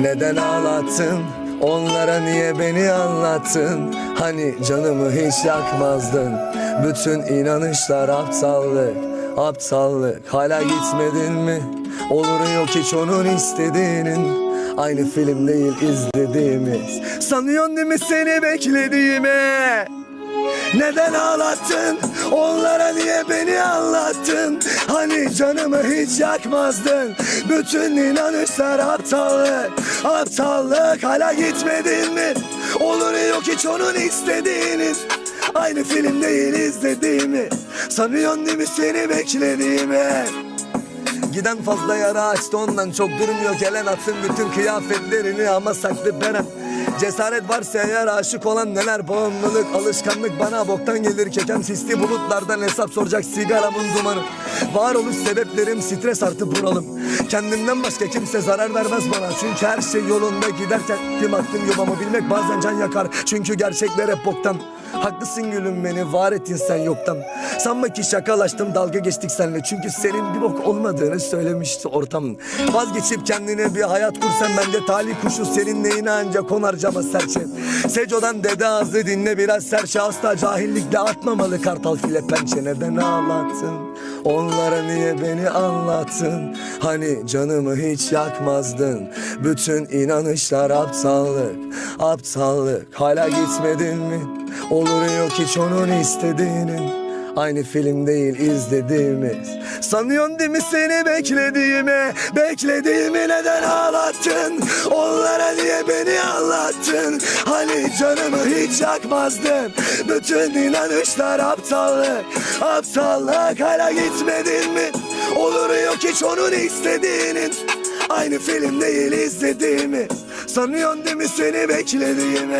Neden ağlattın? Onlara niye beni anlattın? Hani canımı hiç yakmazdın. Bütün inanışlar aptallık Aptallık. Hala gitmedin mi? Olur yok hiç onun istediğinin? Aynı film değil izlediğimiz. Sanıyorsun değil mi seni beklediğimi neden ağlattın? Onlara niye beni anlattın? Hani canımı hiç yakmazdın? Bütün inanışlar aptallık Aptallık. Hala gitmedin mi? Olur yok hiç onun istediğiniz? Aynı film değil izlediğimi Sanıyorsun değil mi seni beklediğimi Giden fazla yara açtı ondan. Çok durmuyor Gelen atsın bütün kıyafetlerini ama saklı beren Cesaret varsa eğer aşık olan neler? Bağımlılık alışkanlık bana boktan gelir. Keken sisli bulutlardan hesap soracak sigaramın dumanı. Varoluş sebeplerim stres artı bunalım. Kendimden başka kimse zarar vermez bana. Çünkü her şey yolunda giderken Tim attım yuvamı bilmek bazen can yakar. Çünkü gerçekler hep boktan Haklısın gülüm beni var ettin sen yoktan. Sanma ki şakalaştım dalga geçtik seninle. Çünkü senin bir bok olmadığını söylemişti ortam. Vazgeçip kendine bir hayat kursan Bence talih kuşu. Senin neyine ancak konar cama serçe. Seco'dan dede ağzı dinle biraz serçe. Asla cahillikle atmamalı kartal file pençe. Neden ağlattın? Onlara niye beni anlattın? Hani canımı hiç yakmazdın. Bütün inanışlar aptallık Aptallık. Hala gitmedin mi Olur yok hiç onun istediğinin Aynı film değil izlediğimiz. Sanıyorsun değil mi seni beklediğimi Beklediğimi neden ağlattın? Onlara niye beni anlattın? Hani canımı hiç yakmazdın. Bütün inanışlar aptallık. Aptallık hala gitmedin mi? Olur yok hiç onun istediğinin Aynı film değil izlediğimiz. Sanıyorsun değil mi seni beklediğimi